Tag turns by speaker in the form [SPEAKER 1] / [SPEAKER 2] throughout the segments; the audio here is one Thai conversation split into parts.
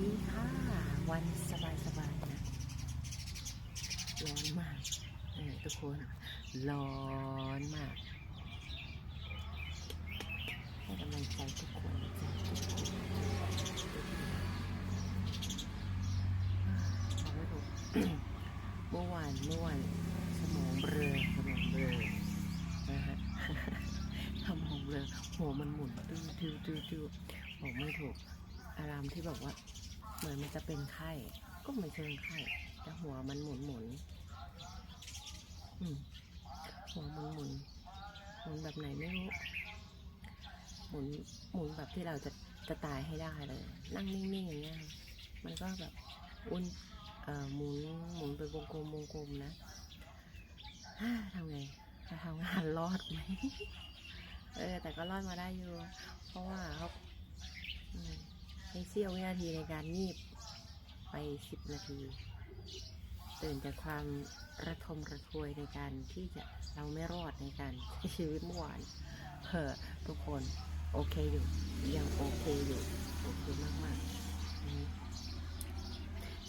[SPEAKER 1] ดีค่ะ วันสบายสบายๆนะ ร้อนมากเออทุกคน ร้อนมาก ให้กำลังใจทุกคนจ๊ะทุกคนเอาไม่ถูกเมื่อวานเมื่อวานสมองเบลอสมองเบลอนะฮะสมองเบลอหัวมันหมุนติ้วติ้วติ้วติ้วบอกไม่ถูกอารามที่แบบว่า เหมือนมันจะเป็นไข้ ก็ไม่เชิงไข้แต่หัวมันหมุนหมุนหัวมันหมุนหมุนแบบไหนไม่รู้หมุนหมุนแบบที่เราจะจะตายให้ได้เลย นั่งนิ่งๆอย่างเงี้ยมันก็แบบอุ่นเอ่อหมุนหมุนไปวงกลมวงกลมนะทำไงจะทำงานรอดไหมเออแต่ก็รอดมาได้อยู่ เพราะว่าเขา ให้เสี้ยววินาทีในการงีบไปสิบนาที ตื่นจากความระทมระทวยในการที่จะเราไม่รอดในการใช้ชีวิตเมื่อวานเออทุกคนโอเคอยู่ ยังโอเคอยู่โอเคมากมาก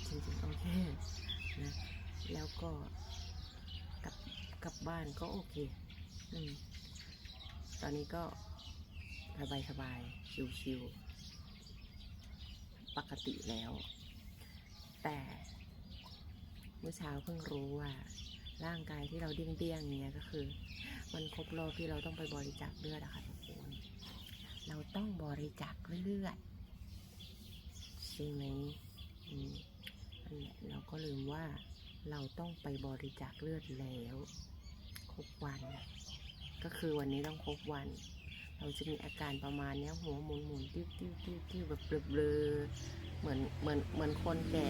[SPEAKER 1] จริงๆโอเคนะแล้วก็กลับกลับบ้านก็โอเคอืมตอนนี้ก็สบายสบายชิวๆ ปกติแล้ว แต่เมื่อเช้าเพิ่งรู้ว่าร่างกายที่เราเดี้ยงๆเนี่ยก็คือ มันครบรอบที่เราต้องไปบริจาคเลือดอะค่ะทุกคนเราต้องบริจาคเลือดใช่ไหมอืมนั่นแหละเราก็ลืมว่าเราต้องไปบริจาคเลือดแล้ว ครบวัน ก็คือวันนี้ต้องครบวัน เราจะมีอาการประมาณนี้หัวหมุนหมุนติ้วติ้วติ้วติ้วแบบเบลอเหมือนเหมือนเหมือนคนแก่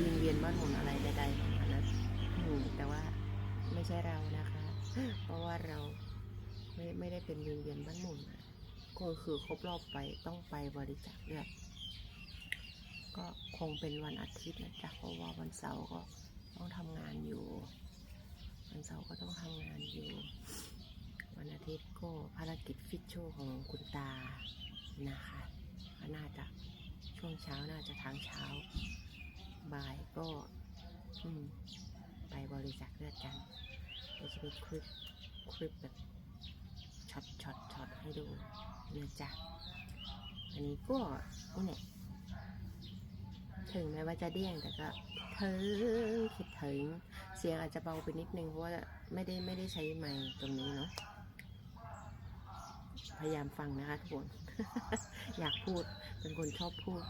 [SPEAKER 1] วิงเวียนบ้านหมุนอะไรใดๆอันนั้นแต่ว่าไม่ใช่เรานะคะ เพราะว่าเราไม่ไม่ได้เป็นวิงเวียนบ้านหมุนก็คือครบรอบไปต้องไปบริจาคเลือดก็คงเป็นวันอาทิตย์นะจ๊ะเพราะว่าวันเสาร์ก็ต้องทำงานอยู่ วันเสาร์ก็ต้องทำงานอยู่ วันอาทิตย์ก็ภารกิจฟิตโชว์ของคุณตานะคะก็น่าจะช่วงเช้าน่าจะทางเช้า บ่ายก็ไปบริจาคเลือดกันเดี๋ยวจะมีคลิปคลิปแบบช็อตช็อตช็อตให้ดูเนื้อจ้ะอันนี้ก็อุ้เนี่ยถึงแม้ว่าจะเด้งแต่ก็ถึงคิดถึงเสียงอาจจะเบาไปนิดนึงเพราะว่าไม่ได้ไม่ได้ใช้ไมค์ตรงนี้เนาะ พยายามฟังนะคะทุกคน อยากพูดเป็นคนชอบพูด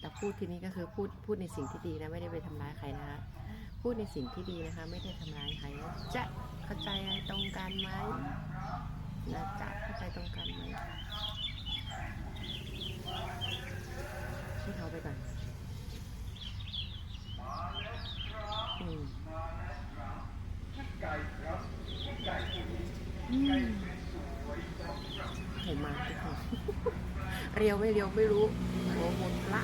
[SPEAKER 1] แต่พูดทีนี้ก็คือพูดพูดในสิ่งที่ดีนะไม่ได้ไปทำร้ายใครนะคะพูดในสิ่งที่ดีนะคะ ไม่ได้ทำร้ายใครนะจะเข้าใจตรงกันไหมนะจ๊ะเข้าใจตรงกันไหมให้เขาไปก่อนอืมอืม เห็นมาทุกคนเรียวไม่เรียวไม่รู้หัวหมุนละ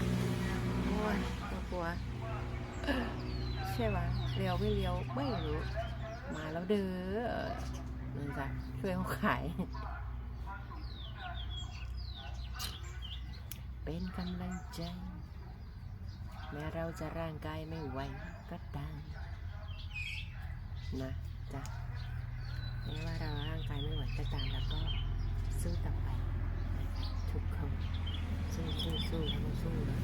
[SPEAKER 1] โอ้ยตัวกลัวใช่ปะเรียวไม่เรียวไม่รู้ มาแล้วเด้อนั่จ้ะช่วยเขาขาย เป็นกำลังใจ แม้เราจะร่างกายไม่ไหวก็ตามนะจ๊ะแม้ว่าเราร่างกายไม่ไหวก็ตามแล้วก็ สู้ต่อไปนะคะทุกคนสู้สู้สู้แล้วก็สู้นะ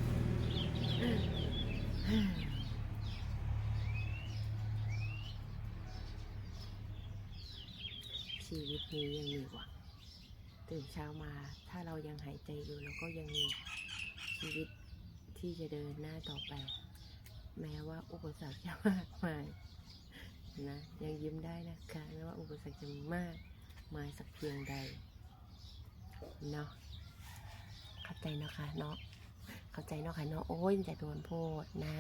[SPEAKER 1] ชีวิตนี้ยังมีหวังตื่นเช้ามาถ้าเรายังหายใจอยู่เราก็ยังมีชีวิตที่จะเดินหน้าต่อไป แม้ว่าอุปสรรคจะมากมายนะยังยิ้มได้นะคะไม่ว่าอุปสรรคจะมากมายสักเพียงใด เนาะเข้าใจเนาะค่ะเนาะเข้าใจเนาะค่ะเนาะโอ้ยจะโดนโพดนะ